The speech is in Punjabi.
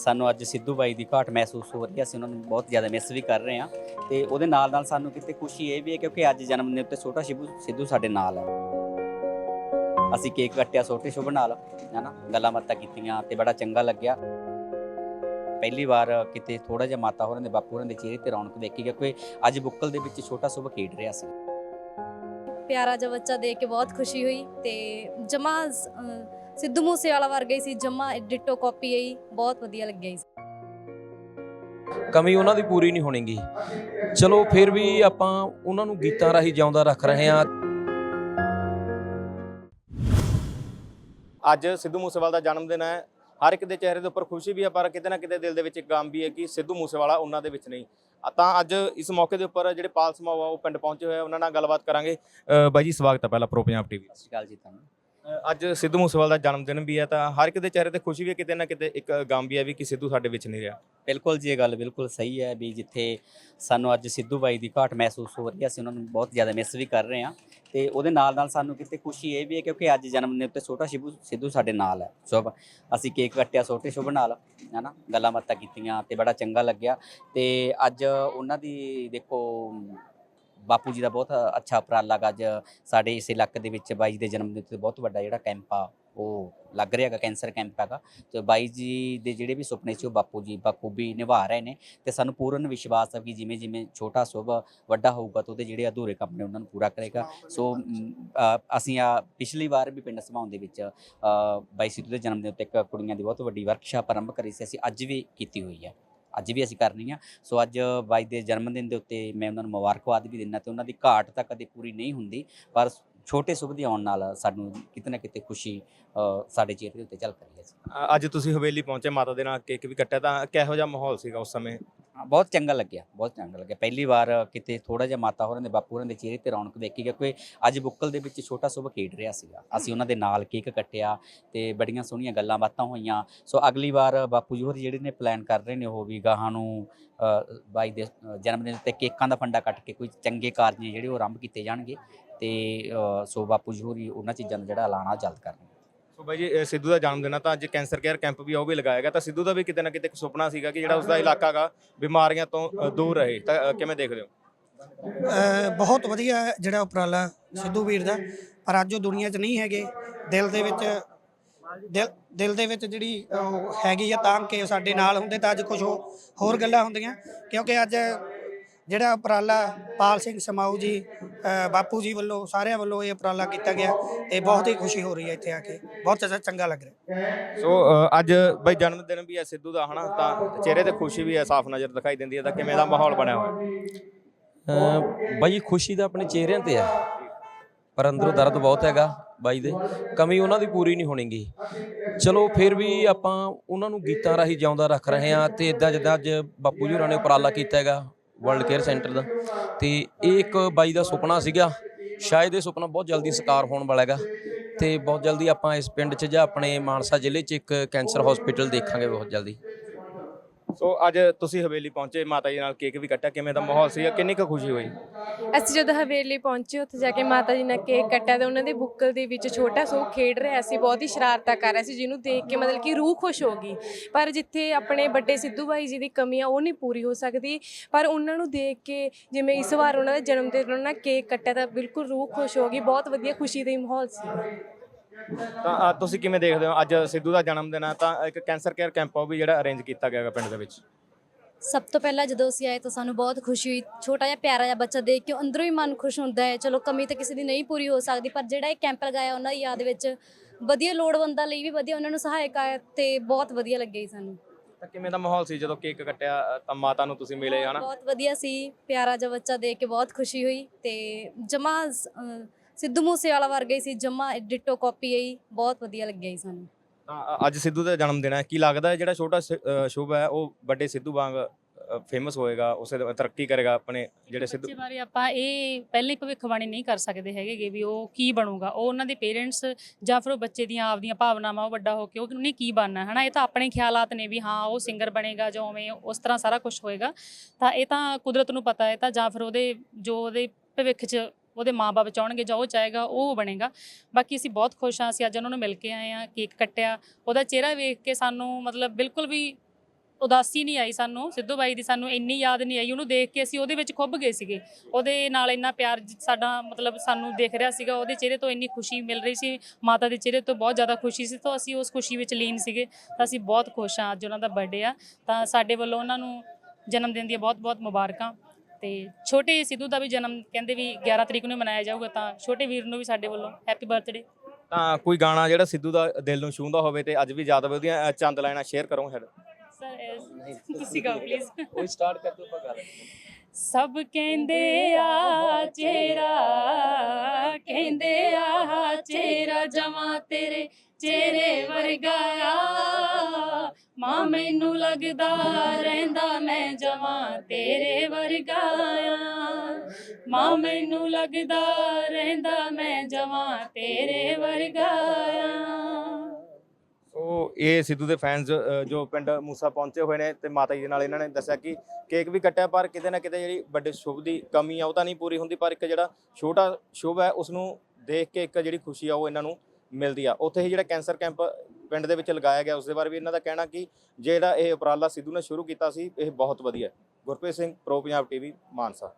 ਸਾਨੂੰ ਅੱਜ ਸਿੱਧੂ ਬਾਈ ਦੀ ਘਾਟ ਮਹਿਸੂਸ ਹੋ ਰਹੀ ਹੈ। ਅਸੀਂ ਉਹਨਾਂ ਨੂੰ ਬਹੁਤ ਜ਼ਿਆਦਾ ਮਿਸ ਵੀ ਕਰ ਰਹੇ ਹਾਂ ਤੇ ਉਹਦੇ ਨਾਲ ਨਾਲ ਸਾਨੂੰ ਕਿਤੇ ਖੁਸ਼ੀ ਇਹ ਵੀ ਹੈ ਕਿਉਂਕਿ ਅੱਜ ਜਨਮ ਦਿਨ ਉੱਤੇ ਛੋਟਾ ਸ਼ਿਬੂ ਸਿੱਧੂ ਸਾਡੇ ਨਾਲ ਹੈ। ਅਸੀਂ ਕੇਕ ਕੱਟਿਆ, ਛੋਟੇ ਸ਼ੁਭ ਨਾਲ ਹੈਨਾ ਗੱਲਾਂ ਬਾਤਾਂ ਕੀਤੀਆਂ ਤੇ ਬੜਾ ਚੰਗਾ ਲੱਗਿਆ। ਪਹਿਲੀ ਵਾਰ ਕਿਤੇ ਥੋੜਾ ਜਿਹਾ ਮਾਤਾ ਹੋਰਾਂ ਦੇ, ਬਾਪੂ ਹੋਰਾਂ ਦੇ ਚਿਹਰੇ ਤੇ ਰੌਣਕ ਦੇਖੀ ਕਿਉਂਕਿ ਅੱਜ ਬੁੱਕਲ ਦੇ ਵਿੱਚ ਛੋਟਾ ਸ਼ੁਭ ਖੇਡ ਰਿਹਾ ਸੀ। ਪਿਆਰਾ ਜਿਹਾ ਬੱਚਾ ਦੇਖ ਕੇ ਬਹੁਤ ਖੁਸ਼ੀ ਹੋਈ ਤੇ ਜਮਾ ਸਿੱਧੂ ਮੂਸੇ ਵਾਲਾ ਵਰਗਾ ਹੀ ਸੀ ਜਮਾ ਡਿਟੋ ਕਾਪੀ ਆਈ ਬਹੁਤ ਵਧੀਆ ਲੱਗਿਆ ਜੀ। ਕਮੀ ਉਹਨਾਂ ਦੀ ਪੂਰੀ ਨਹੀਂ ਹੋਣੀਗੀ। ਚਲੋ ਫਿਰ ਵੀ ਆਪਾਂ ਉਹਨਾਂ ਨੂੰ ਗੀਤਾਂ ਰਾਹੀਂ ਜਿਉਂਦਾ ਰੱਖ ਰਹੇ ਹਾਂ। ਅੱਜ ਸਿੱਧੂ ਮੂਸੇਵਾਲਾ ਦਾ ਜਨਮ ਦਿਨ ਹੈ। ਹਰ ਇੱਕ ਦੇ ਚਿਹਰੇ ਦੇ ਉੱਪਰ ਖੁਸ਼ੀ ਵੀ ਹੈ ਪਰ ਕਿਤੇ ਨਾ ਕਿਤੇ ਦਿਲ ਦੇ ਵਿੱਚ ਇੱਕ ਗਮ ਵੀ ਹੈ ਕਿ ਸਿੱਧੂ ਮੂਸੇਵਾਲਾ ਉਹਨਾਂ ਦੇ ਵਿੱਚ ਨਹੀਂ। ਤਾਂ ਅੱਜ ਇਸ ਮੌਕੇ ਦੇ ਉੱਪਰ ਜਿਹੜੇ ਪਾਲ ਸਮਾਵਾ ਉਹ ਪਿੰਡ ਪਹੁੰਚੇ ਹੋਏ ਉਹਨਾਂ ਨਾਲ ਗੱਲਬਾਤ ਕਰਾਂਗੇ। ਬਾਈ ਜੀ ਸਵਾਗਤ ਹੈ ਪਹਿਲਾਂ ਪ੍ਰੋ ਪੰਜਾਬ ਟੀਵੀ ਸਤਿ ਸ਼੍ਰੀ ਅਕਾਲ ਜੀ ਤੁਹਾਨੂੰ। ਅੱਜ ਸਿੱਧੂ ਮੂਸੇਵਾਲਾ ਦਾ ਜਨਮ ਦਿਨ ਵੀ ਹੈ ਤਾਂ ਹਰ ਇੱਕ ਦੇ ਚਿਹਰੇ ਤੇ ਖੁਸ਼ੀ ਵੀ ਹੈ, ਕਿਤੇ ਨਾ ਕਿਤੇ ਇੱਕ ਗਮ ਵੀ ਹੈ ਵੀ ਕਿ ਸਿੱਧੂ ਸਾਡੇ ਵਿੱਚ ਨਹੀਂ ਰਿਹਾ। ਬਿਲਕੁਲ ਜੀ, ਇਹ ਗੱਲ ਬਿਲਕੁਲ ਸਹੀ ਹੈ ਵੀ ਜਿੱਥੇ ਸਾਨੂੰ ਅੱਜ ਸਿੱਧੂ ਬਾਈ ਦੀ ਘਾਟ ਮਹਿਸੂਸ ਹੋ ਰਹੀ ਹੈ, ਅਸੀਂ ਉਹਨਾਂ ਨੂੰ ਬਹੁਤ ਜ਼ਿਆਦਾ ਮਿਸ ਵੀ ਕਰ ਰਹੇ ਹਾਂ ਤੇ ਉਹਦੇ ਨਾਲ ਨਾਲ ਸਾਨੂੰ ਕਿਤੇ ਖੁਸ਼ੀ ਇਹ ਵੀ ਹੈ ਕਿਉਂਕਿ ਅੱਜ ਜਨਮ ਦਿਨ ਉੱਤੇ ਛੋਟਾ ਸ਼ਿਬੂ ਸਿੱਧੂ ਸਾਡੇ ਨਾਲ ਹੈ। ਸ਼ੁਭ, ਅਸੀਂ ਕੇਕ ਕੱਟਿਆ, ਛੋਟੇ ਸ਼ੁਭ ਨਾਲ, ਹੈਨਾ? ਗੱਲਾਂ ਬਾਤਾਂ ਕੀਤੀਆਂ ਤੇ ਬੜਾ ਚੰਗਾ ਲੱਗਿਆ ਤੇ ਅੱਜ ਉਹਨਾਂ ਦੀ ਦੇਖੋ ਬਾਪੂ ਜੀ ਦਾ ਬਹੁਤ ਅੱਛਾ ਉਪਰਾਲਾ ਗਾ ਅੱਜ ਸਾਡੇ ਇਸ ਇਲਾਕੇ ਦੇ ਵਿੱਚ ਬਾਈ ਜੀ ਦੇ ਜਨਮ ਦਿਨ ਤੇ ਬਹੁਤ ਵੱਡਾ ਜਿਹੜਾ ਕੈਂਪ ਆ, ਉਹ ਲੱਗ ਰਿਹਾ ਹੈਗਾ ਕੈਂਸਰ ਕੈਂਪ ਹੈਗਾ। ਤੇ ਬਾਈ ਜੀ ਦੇ ਜਿਹੜੇ ਵੀ ਸੁਪਨੇ ਸੀ, ਉਹ ਬਾਪੂ ਜੀ ਬਖੂਬੀ ਨਿਭਾ ਰਹੇ ਨੇ ਤੇ ਸਾਨੂੰ ਪੂਰਨ ਵਿਸ਼ਵਾਸ ਹੈ ਕਿ ਜਿਵੇਂ ਜਿਵੇਂ ਛੋਟਾ ਸੁਭ ਵੱਡਾ ਹੋਊਗਾ ਤਾਂ ਉਹਦੇ ਜਿਹੜੇ ਅਧੂਰੇ ਕੰਮ ਨੇ ਉਹਨਾਂ ਨੂੰ ਪੂਰਾ ਕਰੇਗਾ। ਸੋ ਅਸੀਂ ਆ ਪਿਛਲੀ ਵਾਰ ਵੀ ਪਿੰਡ ਸਮਾਉਣ ਦੇ ਵਿੱਚ ਬਾਈ ਸਿੱਧੂ ਦੇ ਜਨਮ ਦਿਨ ਉੱਤੇ ਇੱਕ ਕੁੜੀਆਂ ਦੀ ਬਹੁਤ ਵੱਡੀ ਵਰਕਸ਼ਾਪ ਆਰੰਭ ਕਰੀ ਸੀ, ਅਸੀਂ ਅੱਜ ਵੀ ਕੀਤੀ ਹੋਈ ਹੈ। ਅੱਜ ਵੀ ਅਸੀਂ ਕਰਨੀ ਆ। ਸੋ ਅੱਜ ਬਾਈ ਦੇ ਜਨਮ ਦਿਨ ਦੇ ਉੱਤੇ ਮੈਂ ਉਹਨਾਂ ਨੂੰ ਮੁਬਾਰਕਬਾਦ ਵੀ ਦਿੰਦਾ ਤੇ ਉਹਨਾਂ ਦੀ ਘਾਟ ਤਾਂ ਕਦੇ ਪੂਰੀ ਨਹੀਂ ਹੁੰਦੀ ਪਰ ਛੋਟੇ ਸੁਭ ਦੇ ਆਉਣ ਨਾਲ ਸਾਨੂੰ ਕਿਤੇ ਨਾ ਕਿਤੇ ਖੁਸ਼ੀ ਸਾਡੇ ਚਿਹਰੇ ਦੇ ਉੱਤੇ ਝਲਕ ਰਹੀ ਹੈ। ਅ, ਅੱਜ ਤੁਸੀਂ ਹਵੇਲੀ ਪਹੁੰਚੇ ਮਾਤਾ ਦੇ ਨਾਲ ਕੇਕ ਵੀ ਕੱਟਿਆ ਤਾਂ ਕਿਹੋ ਜਿਹਾ ਮਾਹੌਲ ਸੀਗਾ ਉਸ ਸਮੇਂ? ਬਹੁਤ ਚੰਗਾ ਲੱਗਿਆ ਬਹੁਤ ਚੰਗਾ ਲੱਗਿਆ। ਪਹਿਲੀ ਵਾਰ ਕਿਤੇ ਥੋੜਾ ਜਿਹਾ ਮਾਤਾ ਹੋਰਾਂ ਦੇ ਬਾਪੂ ਹੋਰਾਂ ਦੇ ਚਿਹਰੇ ਤੇ ਰੌਣਕ ਵੇਖੀ ਕਿਉਂਕਿ ਅੱਜ ਬੁੱਕਲ ਦੇ ਵਿੱਚ ਛੋਟਾ ਸੁਭ ਖੇਡ ਰਿਹਾ ਸੀਗਾ। ਅਸੀਂ ਉਹਨਾਂ ਦੇ ਨਾਲ ਕੇਕ ਕੱਟਿਆ ਤੇ ਬੜੀਆਂ ਸੋਹਣੀਆਂ ਗੱਲਾਂ ਬਾਤਾਂ ਹੋਈਆਂ। ਸੋ ਅਗਲੀ ਵਾਰ ਬਾਪੂ ਜੀ ਹੋਰ ਜਿਹੜੇ ਨੇ ਪਲਾਨ ਕਰ ਰਹੇ ਨੇ ਉਹ ਵੀ ਗਾਹਾਂ ਨੂੰ ਬਾਈ ਦੇ ਜਨਮ ਦਿਨ ਤੇ ਕੇਕਾਂ ਦਾ ਫੰਡਾ ਕੱਟ ਕੇ ਕੋਈ ਚੰਗੇ ਕਾਰਜ ਨੇ ਜਿਹੜੇ ਉਹ ਆਰੰਭ ਕੀਤੇ ਜਾਣਗੇ ਤੇ ਸੋ ਬਾਪੂ ਜੀ ਹੋਰੀ ਉਹਨਾਂ ਚੀਜ਼ਾਂ ਦਾ ਜਿਹੜਾ ਐਲਾਨ ਜਲਦ ਕਰਨਗੇ। ਸੋ ਬਾਈ ਜੀ ਸਿੱਧੂ ਦਾ ਜਨਮ ਦਿਨ ਆ, ਤਾਂ ਅੱਜ ਕੈਂਸਰ ਕੇਅਰ ਕੈਂਪ ਵੀ ਉਹ ਵੀ ਲਗਾਇਆ ਗਿਆ। ਤਾਂ ਸਿੱਧੂ ਦਾ ਵੀ ਕਿਤੇ ਨਾ ਕਿਤੇ ਇੱਕ ਸੁਪਨਾ ਸੀਗਾ ਕਿ ਜਿਹੜਾ ਉਸ ਦਾ ਇਲਾਕਾ ਗਾ, ਬਿਮਾਰੀਆਂ ਤੋਂ ਦੂਰ ਰਹੇ। ਤਾਂ ਕਿਵੇਂ ਦੇਖਦੇ ਹੋ? ਬਹੁਤ ਵਧੀਆ ਜਿਹੜਾ ਉਪਰਾਲਾ ਸਿੱਧੂ ਵੀਰ ਦਾ। ਪਰ ਅੱਜ ਉਹ ਦੁਨੀਆ 'ਚ ਨਹੀਂ ਹੈਗੇ। ਦਿਲ ਦੇ ਵਿੱਚ, ਦਿਲ ਦਿਲ ਦੇ ਵਿੱਚ ਜਿਹੜੀ ਉਹ ਹੈਗੀ ਆ, ਤਾਂ ਕਿ ਉਹ ਸਾਡੇ ਨਾਲ ਹੁੰਦੇ, ਤਾਂ ਅੱਜ ਕੁਝ ਹੋਰ ਗੱਲਾਂ ਹੁੰਦੀਆਂ। ਕਿਉਂਕਿ ਅੱਜ ਜਿਹੜਾ ਉਪਰਾਲਾ ਪਾਲ ਸਿੰਘ ਸਮਾਊ ਜੀ ਬਾਪੂ ਜੀ ਵੱਲੋਂ ਸਾਰਿਆਂ ਵੱਲੋਂ ਇਹ ਉਪਰਾਲਾ ਕੀਤਾ ਗਿਆ ਤੇ ਬਹੁਤ ਹੀ ਖੁਸ਼ੀ ਹੋ ਰਹੀ ਹੈ ਇੱਥੇ ਆ ਕੇ। ਬਹੁਤ ਜ਼ਿਆਦਾ ਚੰਗਾ ਲੱਗ ਰਿਹਾ। ਸੋ ਅੱਜ ਬਾਈ ਜਨਮ ਦਿਨ ਵੀ ਹੈ ਸਿੱਧੂ ਦਾ ਹਨਾ? ਤਾਂ ਚਿਹਰੇ ਤੇ ਖੁਸ਼ੀ ਵੀ ਹੈ ਸਾਫ਼ ਨਜ਼ਰ ਦਿਖਾਈ ਦਿੰਦੀ ਹੈ ਤਾਂ ਕਿਵੇਂ ਦਾ ਮਾਹੌਲ ਬਣਿਆ ਹੋਇਆ? ਬਾਈ ਖੁਸ਼ੀ ਤਾਂ ਆਪਣੇ ਚਿਹਰਿਆਂ ਤੇ ਆ ਪਰ ਅੰਦਰੋਂ ਦਰਦ ਬਹੁਤ ਹੈਗਾ ਬਾਈ ਦੇ। ਕਮੀ ਉਹਨਾਂ ਦੀ ਪੂਰੀ ਨਹੀਂ ਹੋਣੀਗੀ ਚਲੋ ਫਿਰ ਵੀ ਆਪਾਂ ਉਹਨਾਂ ਨੂੰ ਗੀਤਾਂ ਰਾਹੀਂ ਜਿਉਂਦਾ ਰੱਖ ਰਹੇ ਹਾਂ ਤੇ ਇਦਾਂ ਜਿੱਦਾਂ ਅੱਜ ਬਾਪੂ ਜੀ ਹੋਰਾਂ ਨੇ ਉਪਰਾਲਾ ਕੀਤਾ ਹੈਗਾ ਵਰਲਡ ਕੇਅਰ ਸੈਂਟਰ ਦਾ। ਤੇ ਇਹ ਇੱਕ ਬਾਈ ਦਾ ਸੁਪਨਾ ਸੀਗਾ। ਸ਼ਾਇਦ ਇਹ ਸੁਪਨਾ ਬਹੁਤ ਜਲਦੀ ਸਕਾਰ ਹੋਣ ਵਾਲਾ ਹੈਗਾ। ਤੇ ਬਹੁਤ ਜਲਦੀ ਆਪਾਂ ਇਸ ਪਿੰਡ 'ਚ ਜਾਂ ਆਪਣੇ ਮਾਨਸਾ ਜ਼ਿਲ੍ਹੇ 'ਚ ਇੱਕ ਕੈਂਸਰ ਹਸਪੀਟਲ ਦੇਖਾਂਗੇ ਬਹੁਤ ਜਲਦੀ। ਸੋ ਅੱਜ ਤੁਸੀਂ ਹਵੇਲੀ ਪਹੁੰਚੇ, ਮਾਤਾ ਜੀ ਨਾਲ ਕੇਕ ਵੀ ਕੱਟਿਆ, ਕਿਵੇਂ ਦਾ ਮਾਹੌਲ ਸੀ ਕਿੰਨੀ ਕੁ ਖੁਸ਼ੀ ਹੋਈ? ਅਸੀਂ ਜਦੋਂ ਹਵੇਲੀ ਪਹੁੰਚੇ, ਉੱਥੇ ਜਾ ਕੇ ਮਾਤਾ ਜੀ ਨਾਲ ਕੇਕ ਕੱਟਿਆ ਤੇ ਉਹਨਾਂ ਦੇ ਬੁੱਕਲ ਦੇ ਵਿੱਚ ਛੋਟਾ ਸੋ ਖੇਡ ਰਿਹਾ ਸੀ, ਬਹੁਤ ਹੀ ਸ਼ਰਾਰਤਾਂ ਕਰ ਰਿਹਾ ਸੀ, ਜਿਹਨੂੰ ਦੇਖ ਕੇ ਮਤਲਬ ਕਿ ਰੂਹ ਖੁਸ਼ ਹੋ ਗਈ। ਪਰ ਜਿੱਥੇ ਆਪਣੇ ਵੱਡੇ ਸਿੱਧੂ ਬਾਈ ਜੀ ਦੀ ਕਮੀ ਆ, ਉਹ ਨਹੀਂ ਪੂਰੀ ਹੋ ਸਕਦੀ। ਪਰ ਉਹਨਾਂ ਨੂੰ ਦੇਖ ਕੇ ਜਿਵੇਂ ਇਸ ਵਾਰ ਉਹਨਾਂ ਦੇ ਜਨਮ ਦਿਨ ਉਹਨਾਂ ਨੇ ਕੇਕ ਕੱਟਿਆ ਤਾਂ ਬਿਲਕੁਲ ਰੂਹ ਖੁਸ਼ ਹੋ ਗਈ, ਬਹੁਤ ਵਧੀਆ ਖੁਸ਼ੀ ਦਾ ਮਾਹੌਲ ਸੀ। ਤਾਂ ਤੁਸੀਂ ਕਿਵੇਂ ਦੇਖਦੇ ਹੋ? ਅੱਜ ਸਿੱਧੂ ਦਾ ਜਨਮ ਦਿਨ ਹੈ ਤਾਂ ਇੱਕ ਕੈਂਸਰ ਕੇਅਰ ਕੈਂਪ ਉਹ ਵੀ ਜਿਹੜਾ ਅਰੇਂਜ ਕੀਤਾ ਗਿਆ ਹੈ ਪਿੰਡ ਦੇ ਵਿੱਚ। ਸਭ ਤੋਂ ਪਹਿਲਾਂ ਜਦੋਂ ਅਸੀਂ ਆਏ ਤਾਂ ਸਾਨੂੰ ਬਹੁਤ ਖੁਸ਼ੀ ਹੋਈ। ਛੋਟਾ ਜਿਹਾ ਪਿਆਰਾ ਜਿਹਾ ਬੱਚਾ ਦੇਖ ਕੇ ਅੰਦਰੋਂ ਹੀ ਮਨ ਖੁਸ਼ ਹੁੰਦਾ ਹੈ। ਚਲੋ ਕਮੀ ਤਾਂ ਕਿਸੇ ਦੀ ਨਹੀਂ ਪੂਰੀ ਹੋ ਸਕਦੀ ਪਰ ਜਿਹੜਾ ਇਹ ਕੈਂਪ ਲਗਾਇਆ ਉਹਨਾਂ ਦੀ ਯਾਦ ਵਿੱਚ ਵਧੀਆ ਲੋੜਵੰਦਾਂ ਲਈ ਵੀ ਵਧੀਆ ਉਹਨਾਂ ਨੂੰ ਸਹਾਇਕ ਆ ਤੇ ਬਹੁਤ ਵਧੀਆ ਲੱਗਿਆ ਜੀ ਸਾਨੂੰ। ਤਾਂ ਕਿਵੇਂ ਦਾ ਮਾਹੌਲ ਸੀ ਜਦੋਂ ਕੇਕ ਕੱਟਿਆ ਤਾਂ ਮਾਤਾ ਨੂੰ ਤੁਸੀਂ ਮਿਲੇ ਹਨਾ? ਬਹੁਤ ਵਧੀਆ ਸੀ। ਪਿਆਰਾ ਜਿਹਾ ਬੱਚਾ ਦੇਖ ਕੇ ਬਹੁਤ ਖੁਸ਼ੀ ਹੋਈ ਤੇ ਜਮਾ ਸਿੱਧੂ ਮੂਸੇ ਵਾਲਾ ਵਰਗਾ ਹੀ ਸੀ ਜਮਾ ਡਿਟੋ ਕਾਪੀ ਆਈ ਬਹੁਤ ਵਧੀਆ ਲੱਗਿਆ ਜੀ ਸਾਨੂੰ। ਤਾਂ ਅੱਜ ਸਿੱਧੂ ਦਾ ਜਨਮ ਦਿਨ ਹੈ। ਕੀ ਲੱਗਦਾ ਹੈ ਜਿਹੜਾ ਛੋਟਾ ਸ਼ੁਭ ਹੈ ਉਹ ਵੱਡੇ ਸਿੱਧੂ ਵਾਂਗ ਫੇਮਸ ਹੋਏਗਾ ਉਸੇ ਤਰੱਕੀ ਕਰੇਗਾ ਆਪਣੇ ਜਿਹੜੇ ਸਿੱਧੂ ਬੱਚੇ ਬਾਰੇ ਆਪਾਂ ਇਹ ਪਹਿਲੇ ਭਵਿੱਖਬਾਣੀ ਨਹੀਂ ਕਰ ਸਕਦੇ ਹੈਗੇਗੇ ਵੀ ਉਹ ਕੀ ਬਣੂਗਾ। ਉਹ ਉਹਨਾਂ ਦੇ ਪੇਰੈਂਟਸ ਜਾਂ ਫਿਰ ਉਹ ਬੱਚੇ ਦੀਆਂ ਆਪਦੀਆਂ ਭਾਵਨਾਵਾਂ ਉਹ ਵੱਡਾ ਹੋ ਕੇ ਉਹਨੇ ਕੀ ਬਣਨਾ ਹਨਾ? ਇਹ ਤਾਂ ਆਪਣੇ ਖਿਆਲਾਤ ਨੇ ਵੀ ਹਾਂ ਉਹ ਸਿੰਗਰ ਬਣੇਗਾ ਜਾਂ ਉਵੇਂ ਉਸ ਤਰ੍ਹਾਂ ਸਾਰਾ ਕੁਝ ਹੋਏਗਾ। ਤਾਂ ਇਹ ਤਾਂ ਕੁਦਰਤ ਨੂੰ ਪਤਾ ਹੈ ਤਾਂ ਜਾਂ ਫਿਰ ਉਹਦੇ ਜੋ ਉਹਦੇ ਭਵਿੱਖ 'ਚ ਉਹਦੇ ਮਾਪੇ ਚਾਹਣਗੇ ਜਾਂ ਉਹ ਚਾਹੇਗਾ, ਉਹ ਬਣੇਗਾ। ਬਾਕੀ ਅਸੀਂ ਬਹੁਤ ਖੁਸ਼ ਹਾਂ, ਅਸੀਂ ਅੱਜ ਉਹਨਾਂ ਨੂੰ ਮਿਲ ਕੇ ਆਏ ਹਾਂ, ਕੇਕ ਕੱਟਿਆ। ਉਹਦਾ ਚਿਹਰਾ ਵੇਖ ਕੇ ਸਾਨੂੰ ਮਤਲਬ ਬਿਲਕੁਲ ਵੀ ਉਦਾਸੀ ਨਹੀਂ ਆਈ ਸਾਨੂੰ, ਸਿੱਧੂ ਬਾਈ ਦੀ ਸਾਨੂੰ ਇੰਨੀ ਯਾਦ ਨਹੀਂ ਆਈ। ਉਹਨੂੰ ਦੇਖ ਕੇ ਅਸੀਂ ਉਹਦੇ ਵਿੱਚ ਖੁੱਭ ਗਏ ਸੀਗੇ। ਉਹਦੇ ਨਾਲ ਇੰਨਾ ਪਿਆਰ ਸਾਡਾ ਮਤਲਬ ਸਾਨੂੰ ਦੇਖ ਰਿਹਾ ਸੀਗਾ, ਉਹਦੇ ਚਿਹਰੇ ਤੋਂ ਇੰਨੀ ਖੁਸ਼ੀ ਮਿਲ ਰਹੀ ਸੀ। ਮਾਤਾ ਦੇ ਚਿਹਰੇ ਤੋਂ ਬਹੁਤ ਜ਼ਿਆਦਾ ਖੁਸ਼ੀ ਸੀ, ਤਾਂ ਅਸੀਂ ਉਸ ਖੁਸ਼ੀ ਵਿੱਚ ਲੀਨ ਸੀਗੇ। ਤਾਂ ਅਸੀਂ ਬਹੁਤ ਖੁਸ਼ ਹਾਂ, ਅੱਜ ਉਹਨਾਂ ਦਾ ਬਰਥਡੇ ਆ। ਤਾਂ ਸਾਡੇ ਵੱਲੋਂ ਉਹਨਾਂ ਨੂੰ ਜਨਮ ਦਿਨ ਦੀਆਂ ਬਹੁਤ-ਬਹੁਤ ਮੁਬਾਰਕਾਂ। ਤੇ ਛੋਟੇ ਸਿੱਧੂ ਦਾ ਵੀ ਜਨਮ ਕਹਿੰਦੇ ਵੀ 11 ਤਰੀਕ ਨੂੰ ਮਨਾਇਆ ਜਾਊਗਾ ਤਾਂ ਛੋਟੇ ਵੀਰ ਨੂੰ ਵੀ ਸਾਡੇ ਵੱਲੋਂ ਹੈਪੀ ਬਰਥਡੇ ਤਾਂ ਕੋਈ ਗਾਣਾ ਜਿਹੜਾ ਸਿੱਧੂ ਦਾ ਦਿਲ ਨੂੰ ਛੂੰਹਦਾ ਹੋਵੇ ਤੇ ਅੱਜ ਵੀ ਯਾਦ ਆਵੇ ਉਹਦੀਆਂ ਚੰਦ ਲਾਈਨਾਂ ਸ਼ੇਅਰ ਕਰੋ ਹੈਡ ਸਰ ਤੁਸੀਂ ਗਾਓ ਪਲੀਜ਼ ਉਹ ਸਟਾਰਟ ਕਰ ਦੋ ਆਪਾਂ ਕਰ ਸਭ ਕਹਿੰਦੇ ਆ ਚਿਹਰਾ ਕਹਿੰਦੇ ਆ ਚਿਹਰਾ ਜਮਾ ਤੇਰੇ ਚਿਹਰੇ ਵਰਗਾ ਆ। ਮਾਂ ਮੈਨੂੰ ਲੱਗਦਾ ਰਹਿੰਦਾ ਮੈਂ ਜਮਾ ਤੇਰੇ ਵਰਗਾ ਮਾਂ ਮੈਨੂੰ ਲੱਗਦਾ ਰਹਿੰਦਾ ਮੈਂ ਜਮਾ ਤੇਰੇ ਵਰਗਾ ਸੋ ਇਹ ਸਿੱਧੂ ਦੇ ਫੈਨਸ ਜੋ ਪਿੰਡ ਮੂਸਾ ਪਹੁੰਚੇ ਹੋਏ ਨੇ ਤੇ ਮਾਤਾ ਜੀ ਦੇ ਨਾਲ ਇਹਨਾਂ ਨੇ ਦੱਸਿਆ ਕਿ ਕੇਕ ਵੀ ਕੱਟਿਆ, ਪਰ ਕਿਤੇ ਨਾ ਕਿਤੇ ਜਿਹੜੀ ਵੱਡੇ ਸ਼ੁਭ ਦੀ ਕਮੀ ਆ, ਉਹ ਤਾਂ ਨਹੀਂ ਪੂਰੀ ਹੁੰਦੀ, ਪਰ ਇੱਕ ਜਿਹੜਾ ਛੋਟਾ ਸ਼ੁਭ ਹੈ ਉਸ ਨੂੰ ਦੇਖ ਕੇ ਇੱਕ ਜਿਹੜੀ ਖੁਸ਼ੀ ਆ, ਉਹ ਇਹਨਾਂ ਨੂੰ ਮਿਲਦੀ ਆ। ਉੱਥੇ ਹੀ ਜਿਹੜਾ ਕੈਂਸਰ ਕੈਂਪ ਪਿੰਡ ਦੇ ਵਿੱਚ ਲਗਾਇਆ ਗਿਆ ਉਸ ਦੇ ਬਾਰੇ ਵੀ ਇਹਨਾਂ ਦਾ ਕਹਿਣਾ ਕਿ ਜਿਹੜਾ ਇਹ ਉਪਰਾਲਾ ਸਿੱਧੂ ਨੇ ਸ਼ੁਰੂ ਕੀਤਾ ਸੀ, ਇਹ ਬਹੁਤ ਵਧੀਆ ਗੁਰਪ੍ਰੀਤ ਸਿੰਘ, ਪ੍ਰੋ ਪੰਜਾਬ ਟੀਵੀ ਮਾਨਸਾ।